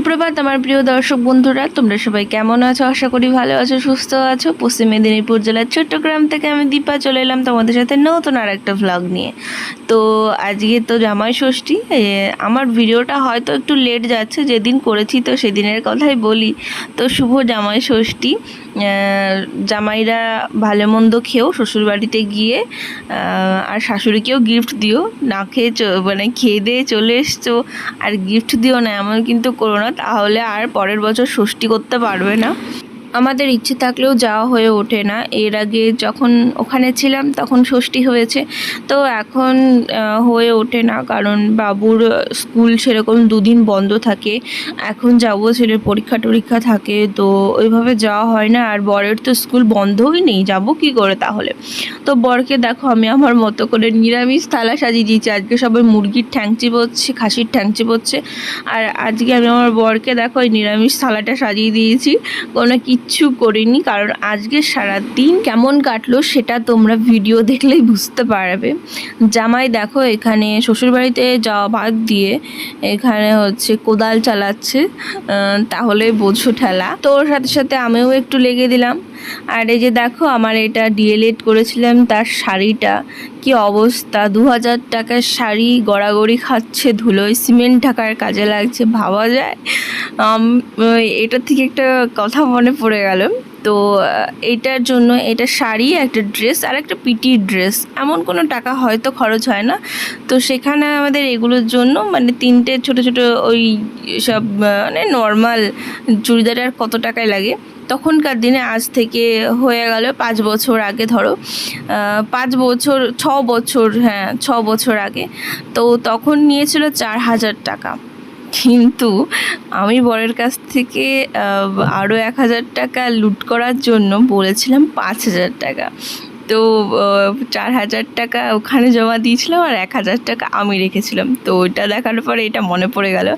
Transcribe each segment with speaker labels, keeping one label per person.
Speaker 1: সুপ্রভাত আমার প্রিয় দর্শক বন্ধুরা, তোমরা সবাই কেমন আছো? আশা করি ভালো আছো, সুস্থ আছো। পশ্চিম মেদিনীপুর জেলার চট্টগ্রাম থেকে আমি দীপা চলে এলাম তোমাদের সাথে নতুন আর একটা ভ্লগ নিয়ে। তো আজকে তো জামাই ষষ্ঠী আমার ভিডিওটা হয়তো একটু লেট যাচ্ছে, যেদিন করেছি তো সেদিনের কথাই বলি। তো শুভ জামাই ষষ্ঠী জামাইরা ভালো মন্দ খেয়েও শ্বশুরবাড়িতে গিয়ে আর শাশুড়িকেও গিফট দিও। না খেয়ে মানে খেয়ে দিয়ে চলে এসছো, আর গিফট দিও না, এমন কিন্তু করো না। তাহলে আর পরের বছর ষষ্ঠী করতে পারবে না। আমাদের ইচ্ছে থাকলেও যাওয়া হয়ে ওঠে না। এর আগে যখন ওখানে ছিলাম তখন ষষ্ঠী হয়েছে। তো এখন হয়ে ওঠে না কারণ বাবুর স্কুল সেরকম দুদিন বন্ধ থাকে। এখন যাব, ছেলের পরীক্ষা টরীক্ষা থাকে। তো ওইভাবে যাওয়া হয় না। আর বরের তো স্কুল বন্ধই নেই। যাব কি করে তাহলে? তো বরকে দেখো, আমি আমার মতো করে নিরামিষ থালা সাজিয়ে দিয়েছি। আজকে সবাই মুরগির ঠ্যাং চিবোচ্ছে খাসির ঠ্যাং চিবোচ্ছে আর আজকে আমি আমার বরকে দেখো, ওই নিরামিষ থালাটা সাজিয়ে দিয়েছি। কোনো কিচ্ছু করিনি, কারণ আজকে সারা দিন কেমন কাটলো সেটা তোমরা ভিডিও দেখলেই বুঝতে পারবে। জামাই দেখো এখানে শ্বশুরবাড়িতে যাওয়া বাদ দিয়ে এখানে হচ্ছে কোদাল চালাচ্ছে তাহলে বোঝো ঠেলা। তোর সাথে সাথে আমিও একটু লেগে দিলাম। আর এই যে দেখো, আমার এটা ডিএলএড করেছিলাম তার শাড়িটা। কি অবস্থা? দু হাজার টাকার শাড়ি গড়াগড়ি খাচ্ছে, ধুলোয় সিমেন্ট ঢাকার কাজে লাগছে, ভাবা যায়। এটা থেকে একটা কথা মনে পড়ে গেল। তো, এটার জন্য এটা শাড়ি, একটা ড্রেস আর একটা পিটি ড্রেস। এমন কোনো টাকা হয়তো খরচ হয় না। তো সেখানে আমাদের এগুলোর জন্য মানে তিনটে ছোট ছোট ওই সব মানে নর্মাল চুড়িদার আর কত টাকায় লাগে? তখনকার দিনে আজ থেকে হয়ে গেল পাঁচ বছর আগে ধরো। পাঁচ বছর, ছ বছর হ্যাঁ ছ বছর আগে। তো তখন নিয়েছিল চার হাজার টাকা। কিন্তু আমি বরের কাছ থেকে আরও এক হাজার টাকা লুট করার জন্য বলেছিলাম পাঁচ হাজার টাকা। তো চার হাজার টাকা ওখানে জমা দিয়েছিলাম আর এক হাজার টাকা আমি রেখেছিলাম। তো ওইটা দেখার পরে এটা মনে পড়ে গেল।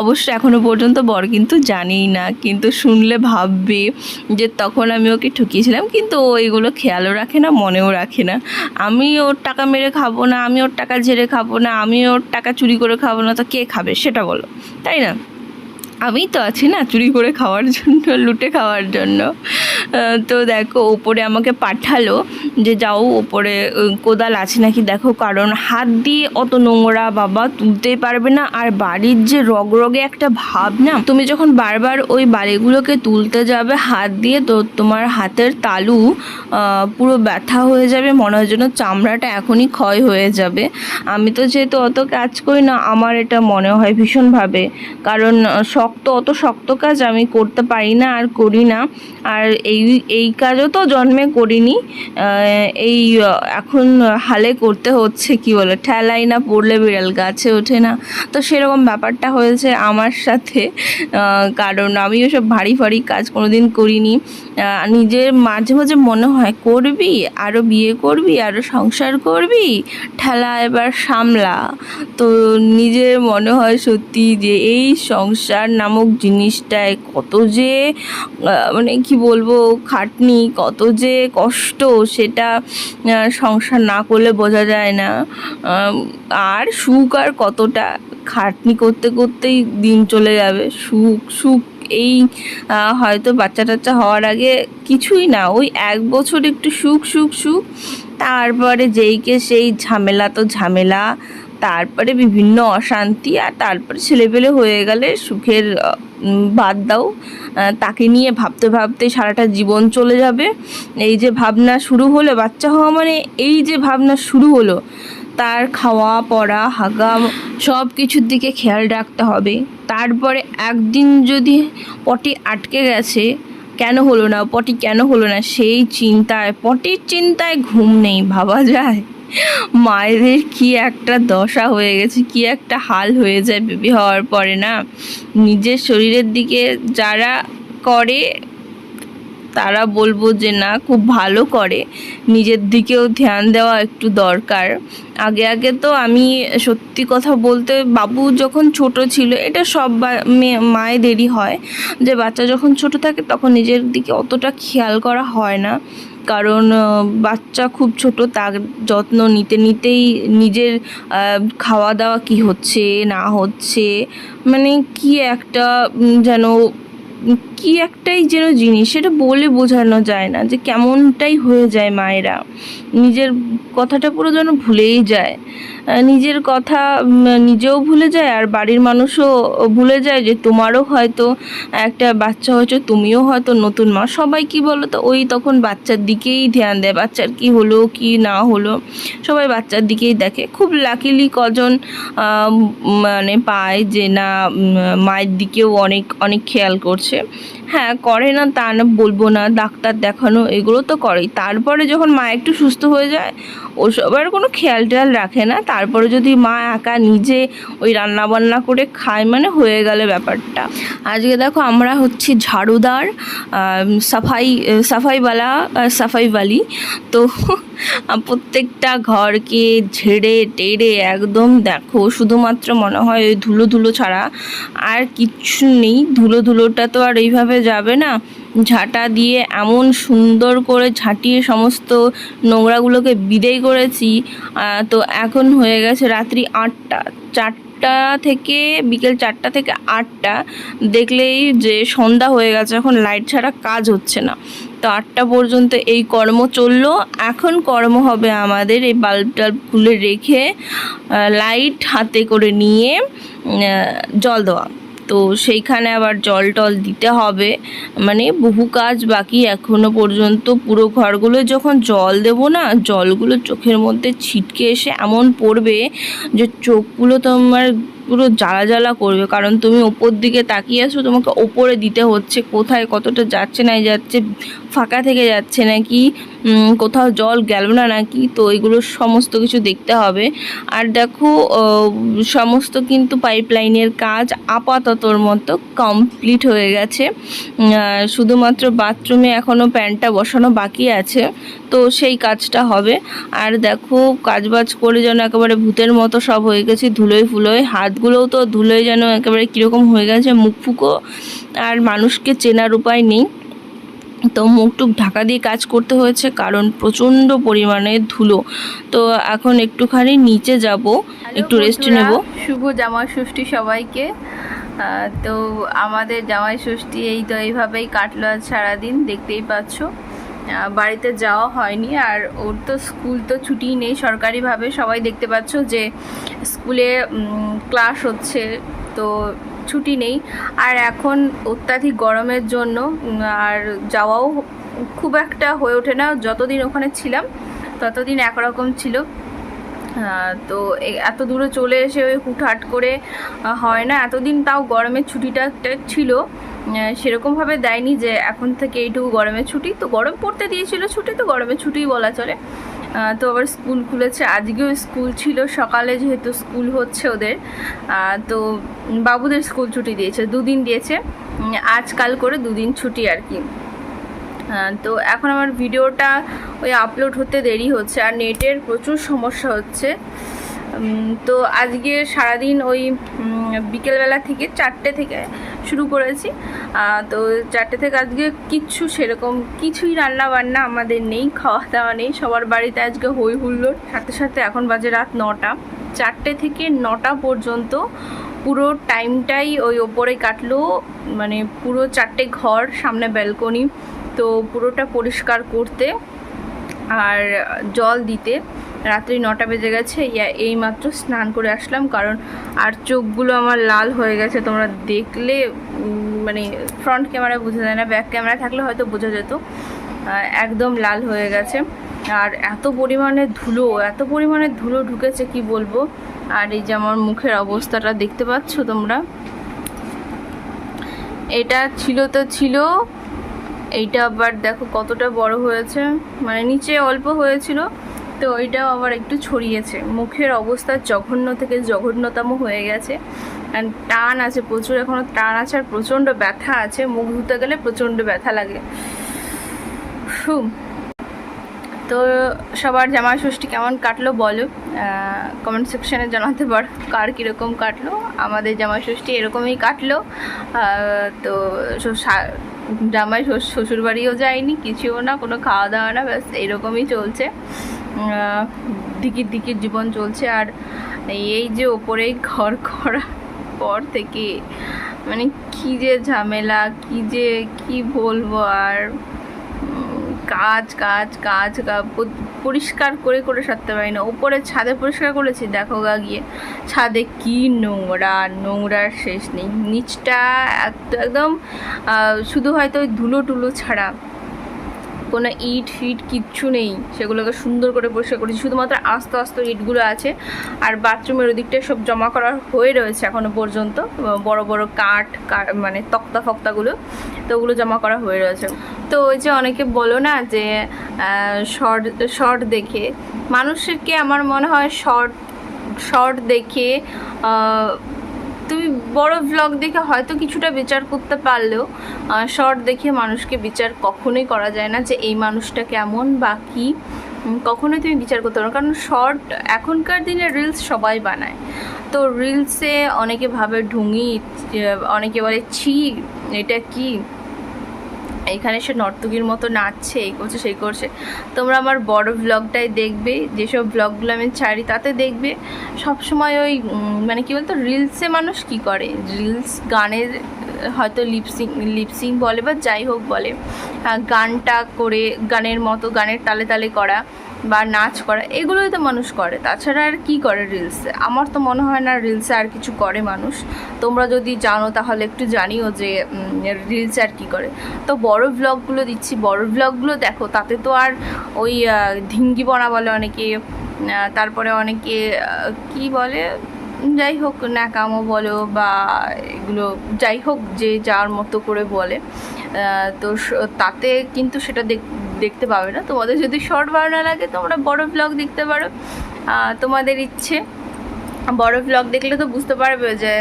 Speaker 1: অবশ্য এখনও পর্যন্ত বর কিন্তু জানেই না, কিন্তু শুনলে ভাববে যে তখন আমি ওকে ঠকিয়েছিলাম, কিন্তু ও এগুলো খেয়ালও রাখে না, মনেও রাখে না। আমি ওর টাকা মেরে খাব না, আমি ওর টাকা ঝেড়ে খাব না, আমি ওর টাকা চুরি করে খাব না, তো কে খাবে সেটা বলো, তাই না? আমি তো আছি না চুরি করে খাওয়ার জন্য, লুটে খাওয়ার জন্য। তো দেখো ওপরে আমাকে পাঠালো যে যাও ওপরে কোদাল আছে নাকি দেখো, কারণ হাত দিয়ে অত নোংরা বাবা তুলতেই পারবে না। আর বাড়ির যে রগরগে একটা ভাব না, তুমি যখন বারবার ওই বাড়িগুলোকে তুলতে যাবে হাত দিয়ে, তো তোমার হাতের তালু পুরো ব্যথা হয়ে যাবে, মনে হয় যেন চামড়াটা এখনই ক্ষয় হয়ে যাবে। আমি তো যেহেতু অত কাজ করি না, আমার এটা মনে হয় ভীষণভাবে। কারণ শক্ত, অত শক্ত কাজ আমি করতে পারি না আর করি না। আর এই এই কাজও তো জন্মে করিনি। এই, এখন হালে করতে হচ্ছে, কি বলে ঠেলাই না পড়লে বিড়াল গাছে ওঠে না। তো সেরকম ব্যাপারটা হয়েছে আমার সাথে। কারণ আমি ওসব ভারী ভারী কাজ কোনোদিন করিনি। নিজের মাঝে মাঝে মনে হয়, করবি আরও বিয়ে করবি আরও সংসার করবি, ঠেলা এবার সামলা। তো নিজের মনে হয় সত্যি যে এই সংসার নামক জিনিসটায় কত যে মানে কি বলব, খাটনি, কত যে কষ্ট সেটা সংসার না করলে বোঝা যায় না। আর সুখ আর কতটা? খাটনি করতে করতেই দিন চলে যাবে। সুখ সুখ এই হয়তো বাচ্চা টাচ্চা হওয়ার আগে কিছুই না। ওই এক বছর একটু সুখ সুখ সুখ, তারপরে যেইকে সেই ঝামেলা তো ঝামেলা। তারপরে বিভিন্ন অশান্তি আর তারপরে ছেলেপেলে হয়ে গেলে সুখের বাদ দাও। তাকে নিয়ে ভাবতে ভাবতে সারাটা জীবন চলে যাবে। এই যে ভাবনা শুরু হলো, বাচ্চা হওয়া মানে এই যে ভাবনা শুরু হলো, তার খাওয়া, পড়া হাগা সব কিছুর দিকে খেয়াল রাখতে হবে। তারপরে একদিন যদি পটি আটকে গেছে, কেন হলো না, পটি কেন হলো না, সেই চিন্তায়, পটির চিন্তায় ঘুম নেই, ভাবা যায়। মায়েদের কি একটা দশা হয়ে গেছে, কি একটা হাল হয়ে যায় বেবি হওয়ার পরে না? নিজের শরীরের দিকে যারা করে, তারা বলব যে না, খুব ভালো করে। নিজের দিকেও ধ্যান দেওয়া একটু দরকার। আগে আগে তো আমি সত্যি কথা বলতে, বাবু যখন ছোট ছিল, এটা সব মায়েদেরই হয়। যে বাচ্চা যখন ছোট থাকে, তখন নিজের দিকে অতটা খেয়াল করা হয় না। কারণ বাচ্চা খুব ছোট, তার যত্ন নিতে নিতেই নিজের খাওয়া দাওয়া কি হচ্ছে, না হচ্ছে মানে কি একটা যেন, কি একটাই যেন জিনিস, সেটা বলে বোঝানো যায় না যে কেমনটাই হয়ে যায় মায়েরা। নিজের কথাটা পুরো যেন ভুলেই যায়। নিজের কথা নিজেও ভুলে যায় আর বাড়ির মানুষও ভুলে যায় যে তোমারও হয়তো একটা বাচ্চা হয়েছে, তুমিও হয়তো নতুন মা। সবাই কি বলো তো ওই তখন বাচ্চার দিকেই ধ্যান দেয়, বাচ্চার কি হলো, কি না হলো, সবাই বাচ্চার দিকেই দেখে। খুব লাকিলি কজন মানে পায় যে না মায়ের দিকেও অনেক অনেক খেয়াল করছে। হ্যাঁ করে না তা না, বলব না, ডাক্তার দেখানো, এগুলো তো করেই। তারপরে যখন মা একটু সুস্থ হয়ে যায়, ওসব আর কোনো খেয়াল টেয়াল রাখে না তারপরে যদি মা একা নিজে ওই রান্না বান্না করে খায় মানে হয়ে গেলে ব্যাপারটা। আজকে দেখো আমরা হচ্ছে ঝাড়ুদার সাফাই, সাফাইওয়ালা সাফাইওয়ালি। তো প্রত্যেকটা ঘরকে ঝেড়ে, টেড়ে একদম দেখো, শুধুমাত্র মনে হয় ওই ধুলো ধুলো ছাড়া আর কিচ্ছু নেই। ধুলো ধুলোটা তো আর এইভাবে যাবে না। ঝাঁটা দিয়ে এমন সুন্দর করে ঝাঁটিয়ে সমস্ত নোংরাগুলোকে বিদেয় করেছি তো এখন হয়ে গেছে রাত্রি আটটা। চারটা থেকে, বিকেল চারটা থেকে আটটা দেখলেই যে সন্ধ্যা হয়ে গেছে, এখন লাইট ছাড়া কাজ হচ্ছে না। তো আটটা পর্যন্ত এই কর্ম চলল। এখন কর্ম হবে আমাদের এই বাল্ব টাল্ব খুলে রেখে লাইট হাতে করে নিয়ে জল দেওয়া। তো সেইখানে আবার জল টল দিতে হবে। মানে বহু কাজ বাকি এখনও পর্যন্ত পুরো ঘরগুলো যখন জল দেবো না, জলগুলো চোখের মধ্যে ছিটকে এসে এমন পড়বে যে চোখগুলো তোমার পুরো জ্বালা জ্বালা করবে। কারণ তুমি ওপর দিকে তাকিয়ে আছো, তোমাকে ওপরে দিতে হচ্ছে। কোথায় কতটা যাচ্ছে না যাচ্ছে, ফাঁকা থেকে যাচ্ছে নাকি? কোথাও জল গেল না নাকি? তো এগুলো সমস্ত কিছু দেখতে হবে। আর দেখো সমস্ত কিন্তু পাইপলাইনের কাজ আপাততর মতো কমপ্লিট হয়ে গেছে। শুধুমাত্র বাথরুমে এখনও প্যান্টটা বসানো বাকি আছে। তো সেই কাজটা হবে। আর দেখো, কাজবাজ করে যেন একেবারে ভূতের মতো সব হয়ে গেছে, ধুলোয় ফুলোয়। হাতগুলোও তো ধুলোয় যেন একেবারে কীরকম হয়ে গেছে, মুখ ফুকো। আর মানুষকে চেনার উপায় নেই। তো মুখ টুক ঢাকা দিয়ে কাজ করতে হয়েছে কারণ প্রচণ্ড পরিমাণে ধুলো। তো এখন একটুখানি নিচে যাব একটু রেস্ট নেব।
Speaker 2: শুভ জামাই ষষ্ঠী সবাইকে তো আমাদের জামাই ষষ্ঠী এই তো এইভাবেই কাটলো আজ সারাদিন দেখতেই পাচ্ছ। বাড়িতে যাওয়া হয়নি আর ওর তো স্কুল তো ছুটি নেই সরকারিভাবে সবাই দেখতে পাচ্ছ যে স্কুলে ক্লাস হচ্ছে। তো ছুটি নেই। আর এখন অত্যাধিক গরমের জন্য আর যাওয়াও খুব একটা হয়ে ওঠে না। যতদিন ওখানে ছিলাম, ততদিন একরকম ছিল। তো এত দূরে চলে এসে ওই হুটহাট করে হয় না। এতদিন তাও গরমের ছুটিটা ছিল। সেরকমভাবে দেয়নি যে এখন থেকে এইটুকু গরমের ছুটি। তো গরম পড়তে দিয়েছিল ছুটি, তো গরমের ছুটিই বলা চলে। তো আবার স্কুল খুলেছে। আজকেও স্কুল ছিল, সকালে যেহেতু স্কুল হচ্ছে ওদের। তো বাবুদের স্কুল ছুটি দিয়েছে, দুদিন দিয়েছে। আজকাল করে দুদিন ছুটি আর কি। তো এখন আমার ভিডিওটা ওই আপলোড হতে দেরি হচ্ছে আর নেটের প্রচুর সমস্যা হচ্ছে। তো আজকে সারাদিন ওই বিকেলবেলা থেকে চারটে থেকে শুরু করেছি। তো চারটে থেকে আজকে কিচ্ছু সেরকম কিছুই রান্না বান্না আমাদের নেই খাওয়া দাওয়া নেই। সবার বাড়িতে আজকে হই হুল্লোড় সাথে সাথে এখন বাজে রাত নটা। চারটে থেকে নটা পর্যন্ত পুরো টাইমটাই ওই ওপরে কাটলো। মানে পুরো চারটে ঘর, সামনে ব্যালকনি। তো পুরোটা পরিষ্কার করতে আর জল দিতে। রাত্রি নটা বেজে গেছে, ইয়া এইমাত্র স্নান করে আসলাম, কারণ আর চোখগুলো আমার লাল হয়ে গেছে। তোমরা দেখলে মানে ফ্রন্ট ক্যামেরায় বোঝা যায় না ব্যাক ক্যামেরা থাকলে হয়তো বোঝা যেত একদম লাল হয়ে গেছে। আর এত পরিমাণে ধুলো, এত পরিমাণে ধুলো ঢুকেছে, কি বলব? আর এই যে আমার মুখের অবস্থাটা দেখতে পাচ্ছ তোমরা? এটা ছিল তো ছিল, এইটা আবার দেখো কতটা বড় হয়েছে। মানে নিচে অল্প হয়েছিল তো ওইটাও আবার একটু ছড়িয়েছে। মুখের অবস্থা জঘন্য থেকে জঘন্যতম হয়ে গেছে। আর টান আছে প্রচুর এখনও টান আছে আর প্রচণ্ড ব্যথা আছে। মুখ ধুতে গেলে প্রচণ্ড ব্যথা লাগে। তো সবার জামা ষষ্ঠী কেমন কাটলো বলো? কমেন্ট সেকশানে জানাতে পার কার কীরকম কাটলো। আমাদের জামা ষষ্ঠী এরকমই কাটলো। তো জামাই শ্বশ- শ্বশুরবাড়িও যায়নি, কিছুও না, কোনো খাওয়া দাওয়া না, ব্যাস, এরকমই চলছে। আহ, দিকির দিকির জীবন চলছে আর এই যে ওপরেই ঘর করা পর থেকে মানে কি যে ঝামেলা কি যে কি বলব আর কাজ কাজ কাজ পরিষ্কার করে করে সারতে পারি না। ওপরে ছাদে পরিষ্কার করেছি দেখো গা গিয়ে। ছাদে কি নোংরা নোংরার শেষ নেই। নিচটা এক- একদম শুধু হয়তো ওই ধুলো টুলো ছাড়া কোনো ইট ফিট কিচ্ছু নেই। সেগুলোকে সুন্দর করে পরিষ্কার করেছি। শুধুমাত্র আস্তে আস্তে ইটগুলো আছে। আর বাথরুমের ওদিকটায় সব জমা করা হয়ে রয়েছে এখনও পর্যন্ত। বড় বড় কাঠ মানে তক্তা ফক্তাগুলো, তো ওগুলো জমা করা হয়ে রয়েছে। তো ওই যে অনেকে বলো না যে শর্ট শর্ট দেখে। মানুষকে আমার মনে হয় শর্ট শর্ট দেখে তুমি বড় ভ্লগ দেখে হয়তো কিছুটা বিচার করতে পারলেও শর্ট দেখে মানুষকে বিচার কখনোই করা যায় না যে এই মানুষটা কেমন বা কী। কখনোই তুমি বিচার করতে পারো কারণ শর্ট এখনকার দিনে রিলস সবাই বানায়। তো রিলসে অনেকে ভাবে ঢুঙি অনেকে বলে, ছি, এটা কি? এখানে সে নর্তকীর মতো নাচছে এই করছে সেই করছে। তোমরা আমার বড় ব্লগটাই দেখবে যেসব ব্লগগুলো আমি ছাড়ি তাতে দেখবে। সব সময় ওই মানে কি বলতো রিলসে মানুষ কি করে? রিলস গানের হয়তো লিপসিং লিপসিং বলে বা যাই হোক বলে। আহ, গানটা করে গানের মতো গানের তালে তালে করা। বা নাচ করা এগুলোই তো মানুষ করে। তাছাড়া আর কি করে রিলসে আমার তো মনে হয় না রিলসে আর কিছু করে মানুষ। তোমরা যদি জানো তাহলে একটু জানিও যে রিলসে আর কি করে। তো বড় ব্লগগুলো দিচ্ছি। বড় ব্লগগুলো দেখো তাতে তো আর ওই আহ, ধিঙ্গি বনা বলে অনেকে তারপরে অনেকে কি বলে? যাই হোক ন্যাকামো বলো বা এগুলো যাই হোক যে যার মতো করে বলে। তো তাতে কিন্তু সেটা দেখ- দেখতে পাবে না। তোমাদের যদি শর্ট বানানো লাগে, তোমরা বড় ব্লগ দেখতে পারো। তোমাদের ইচ্ছে। বড় ব্লগ দেখলে তো বুঝতে পারবে যে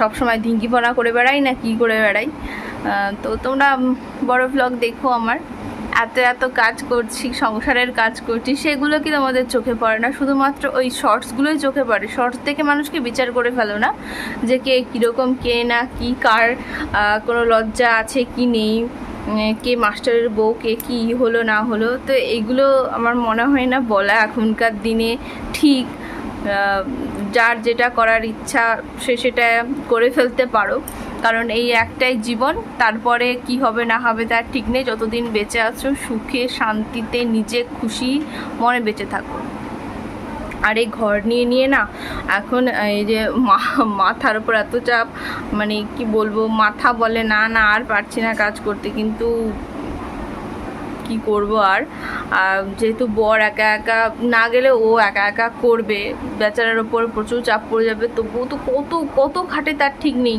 Speaker 2: সব সময় ধিঙ্কিপনা করে বেড়াই না কি করে বেড়াই। তো তোমরা বড় ব্লগ দেখো আমার। এত এত কাজ করছি, সংসারের কাজ করছি, সেগুলো কি তোমাদের চোখে পড়ে না? শুধুমাত্র ওই শর্টসগুলোই চোখে পড়ে। শর্টস থেকে মানুষকে বিচার করে ফেলো না যে কে কীরকম কে না কি, কার কোনো লজ্জা আছে কি নেই। কে মাস্টারের বউ, কে কী হলো, না হলো, তো এগুলো আমার মনে হয় না বলা এখনকার দিনে ঠিক। যার যেটা করার ইচ্ছা, সে সেটা করে ফেলতে পারো। কারণ এই একটাই জীবন, তারপরে কি হবে, না হবে, তার ঠিক নেই। যতদিন বেঁচে আছো, সুখে, শান্তিতে, নিজে খুশি, মনে বেঁচে থাকো। আর এই ঘর নিয়ে নিয়ে না এখন এই যে মাথার উপর এত চাপ মানে কি বলব, মাথা বলে না না আর পারছি না কাজ করতে, কিন্তু কি করব আর? যেহেতু বর একা একা না গেলে ও একা একা করবে, বেচারার ওপর প্রচুর চাপ পড়ে যাবে, তবুও তো কত কত খাটে তার ঠিক নেই।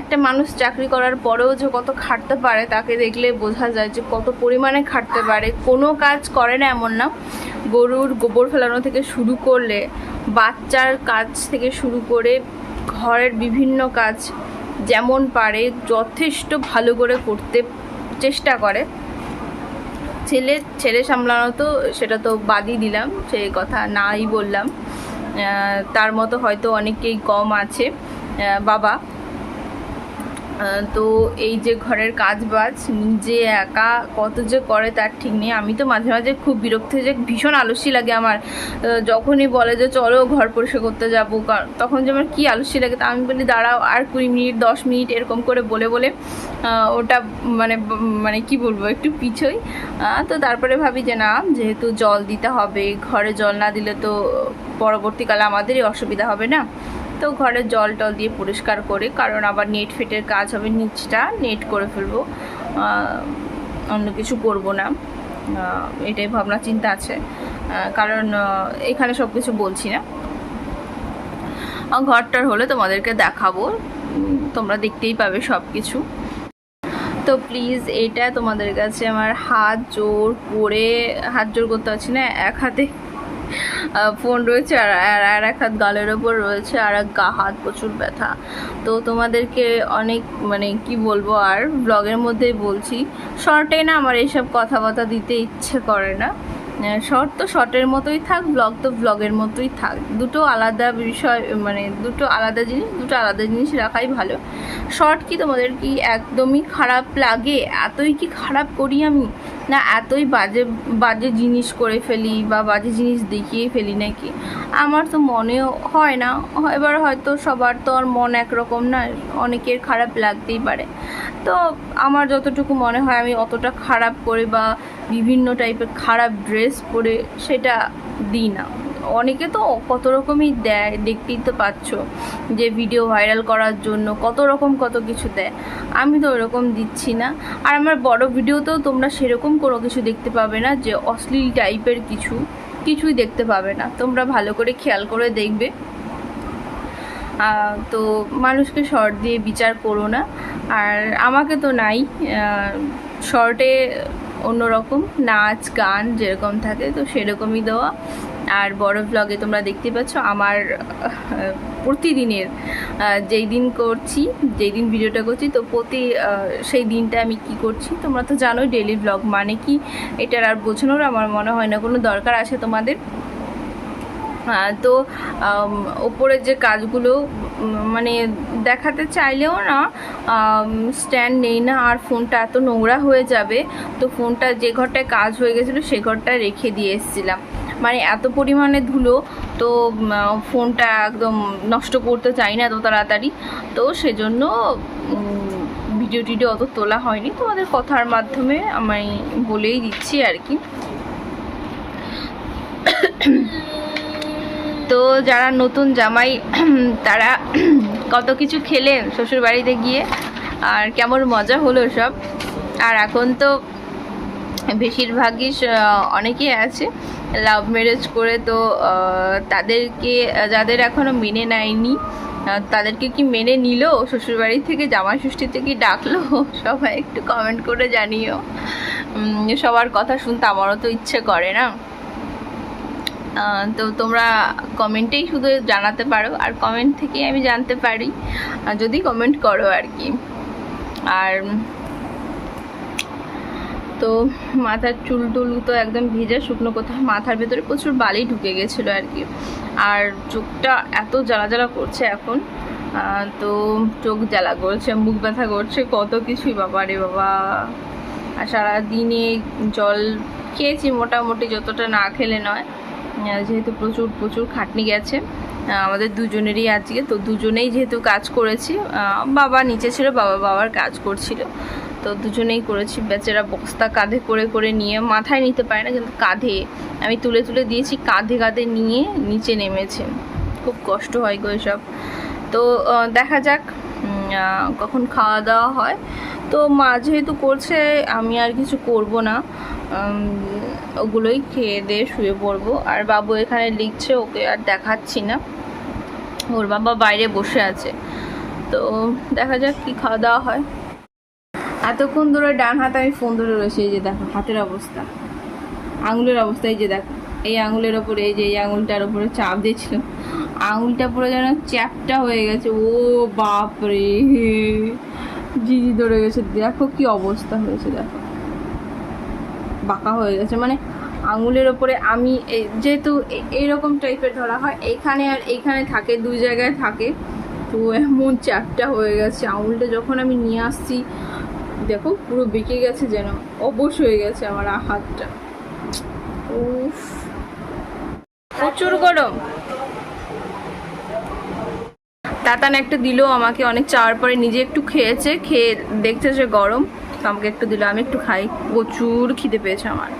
Speaker 2: একটা মানুষ চাকরি করার পরেও যে কত খাটতে পারে তাকে দেখলে বোঝা যায় যে কত পরিমাণে খাটতে পারে। কোনো কাজ করে না এমন না। গরুর গোবর ফেলানো থেকে শুরু করলে, বাচ্চার কাজ থেকে শুরু করে ঘরের বিভিন্ন কাজ যেমন পারে যথেষ্ট ভালো করে করতে চেষ্টা করে। ছেলে ছেলে সামলানো তো সেটা তো বাদই দিলাম, সেই কথা নাই বললাম। তার মতো হয়তো অনেকেই কম আছে। বাবা তো এই যে ঘরের কাজ বাজ নিজে একা কত যে করে তার ঠিক নেই। আমি তো মাঝে মাঝে খুব বিরক্ত হয়ে যাই ভীষণ আলস্যি লাগে আমার। যখনই বলে যে চলো ঘর পরিষ্কার করতে যাব তখন যে আমার কী আলস্যি লাগে তা আমি বলি, দাঁড়াও, আর কুড়ি মিনিট, দশ মিনিট, এরকম করে বলে বলে ওটা মানে মানে কি বলব, একটু পিছোই। তো তারপরে ভাবি যে না, যেহেতু জল দিতে হবে, ঘরে জল না দিলে তো পরবর্তীকালে আমাদেরই অসুবিধা হবে না। তো ঘরে জল টল দিয়ে পরিষ্কার করে, কারণ আবার নেট ফেটের কাজ হবে, নিচটা নেট করে ফেলব। অন্য কিছু করব না। এটাই ভাবনা, চিন্তা আছে। কারণ এখানে সব কিছু বলছি না। ঘরটার হলে তোমাদেরকে দেখাবো। তোমরা দেখতেই পাবে সব কিছু তো প্লিজ এটা তোমাদের কাছে আমার হাত জোর করে, হাত জোর করতে পারছি না, এক হাতে ফোন রয়েছে আর আর এক হাত গালের ওপর রয়েছে আর এক গা, হাত প্রচুর ব্যথা। তো তোমাদেরকে অনেক মানে কি বলব আর ব্লগের মধ্যেই বলছি শর্টে না আমার এইসব কথাবার্তা দিতে ইচ্ছে করে না। শর্ট তো শর্টের মতোই থাক ব্লগ তো ব্লগের মতোই থাক। দুটো আলাদা বিষয় মানে দুটো আলাদা জিনিস, দুটো আলাদা জিনিস রাখাই ভালো। শর্ট কি তোমাদের কি একদমই খারাপ লাগে? এতই কি খারাপ করি আমি? না, এতই বাজে বাজে জিনিস করে ফেলি বা বাজে জিনিস দেখিয়ে ফেলি নাকি? আমার তো মনেও হয় না। এবার হয়তো সবার তো আর মন একরকম না, অনেকের খারাপ লাগতেই পারে। তো আমার যতটুকু মনে হয় আমি অতটা খারাপ করে বা বিভিন্ন টাইপের খারাপ ড্রেস পরে সেটা দিই না। অনেকে তো কত রকমই দেয়, দেখতেই তো পাচ্ছ যে ভিডিও ভাইরাল করার জন্য কত রকম কত কিছু দেয়। আমি তো ওরকম দিচ্ছি না। আর আমার বড় ভিডিওতেও তোমরা সেরকম কোনো কিছু দেখতে পাবে না যে অশ্লীল টাইপের কিছু, কিছুই দেখতে পাবে না। তোমরা ভালো করে খেয়াল করে দেখবে। তো মানুষকে শর্ট দিয়ে বিচার করো না। আর আমাকে তো নাই শর্টে অন্যরকম নাচ, গান যেরকম থাকে, তো সেরকমই দেওয়া। আর বড় ব্লগে তোমরা দেখতে পাচ্ছ আমার প্রতিদিনের যেই দিন করছি, যেই দিন ভিডিওটা করছি, তো প্রতি সেই দিনটা আমি কি করছি, তোমরা তো জানোই ডেলি ব্লগ মানে কি, এটার আর বোঝানোর আমার মনে হয় না, কোনো দরকার আছে তোমাদের। তো ওপরের যে কাজগুলো মানে দেখাতে চাইলেও না স্ট্যান্ড নেই না, আর ফোনটা এত নোংরা হয়ে যাবে, তো ফোনটা যে ঘরটায় কাজ হয়ে গেছিল, সে ঘরটায় রেখে দিয়ে এসেছিলাম। মানে এত পরিমাণে ধুলো, তো ফোনটা একদম নষ্ট করতে চাই না এত তাড়াতাড়ি। তো সেজন্য ভিডিও টিডিও অত তোলা হয়নি। তোমাদের কথার মাধ্যমে আমি বলেই দিচ্ছি আর কি। তো যারা নতুন জামাই, তারা কত কিছু খেলেন শ্বশুর বাড়িতে গিয়ে, আর কেমন মজা হলো সব। আর এখন তো বেশিরভাগই অনেকেই আছে লাভ ম্যারেজ করে, তো তাদেরকে যাদের এখনও মেনে নেয়নি তাদেরকে কি মেনে নিল? শ্বশুরবাড়ি থেকে জামাই ষষ্ঠী থেকে ডাকলো? সবাই একটু কমেন্ট করে জানিও। সবার কথা শুনতে আমারও তো ইচ্ছে করে না। তো তোমরা কমেন্টেই শুধু জানাতে পারো, আর কমেন্ট থেকে আমি জানতে পারি। যদি কমেন্ট করো আর কি। আর তো মাথার চুল টুল তো একদম ভেজা শুকনো কোথাও। মাথার ভেতরে প্রচুর বালি ঢুকে গেছিল আর কি। আর চোখটা এত জ্বালা জ্বালা করছে এখন। তো চোখ জ্বালা করছে, মুখ ব্যথা করছে, কত কিছুই বাবা রে বাবা। আর সারাদিনে জল খেয়েছি মোটামুটি, যতটা না খেলে নয়। যেহেতু প্রচুর প্রচুর খাটনি গেছে। আমাদের দুজনেরই আজকে, তো দুজনেই যেহেতু কাজ করেছি বাবা নিচে ছিল, বাবা বাবার কাজ করছিল। তো দুজনেই করেছি। বেচারা বস্তা কাঁধে করে করে নিয়ে মাথায় নিতে পারে না, কিন্তু কাঁধে। আমি তুলে তুলে দিয়েছি, কাঁধে কাঁধে নিয়ে নিচে নেমেছে। খুব কষ্ট হয় গো এসব। তো দেখা যাক কখন খাওয়া দাওয়া হয়। তো মা যেহেতু করছে, আমি আর কিছু করব না। ওগুলোই খেয়ে দিয়ে শুয়ে পড়ব। আর বাবু এখানে লিখছে, ওকে আর দেখাচ্ছি না। ওর বাবা বাইরে বসে আছে। তো দেখা যাক কি খাওয়া দাওয়া হয়। এতক্ষণ ধরে ডান হাতে আমি ফোন ধরে রয়েছি, এই যে দেখো, হাতের অবস্থা। আঙুলের অবস্থা, এই যে দেখো, এই আঙুলের ওপরে, এই যে এই আঙুলটার ওপরে চাপ দিয়েছিল। আঙুলটা পুরো যেন চ্যাপটা হয়ে গেছে, ও বাপরে। জিজি ধরে গেছে, দেখো কি অবস্থা হয়েছে, দেখো। বাঁকা হয়ে গেছে মানে আঙুলের ওপরে আমি যেহেতু এইরকম টাইপের ধরা হয়, এইখানে আর এইখানে থাকে, দুই জায়গায় থাকে, তো এমন চ্যাপটা হয়ে গেছে। আঙুলটা যখন আমি নিয়ে আসছি দেখো, পুরো বেঁকে গেছে যেন। অবশ হয়ে গেছে আমার হাতটা। প্রচুর গরম। তাতান একটা দিল আমাকে, অনেক চাওয়ার পরে নিজে একটু খেয়েছে, খেয়ে দেখছে যে গরম, তো আমাকে একটু দিল। আমি একটু খাই। প্রচুর খিদে পেয়েছে আমার।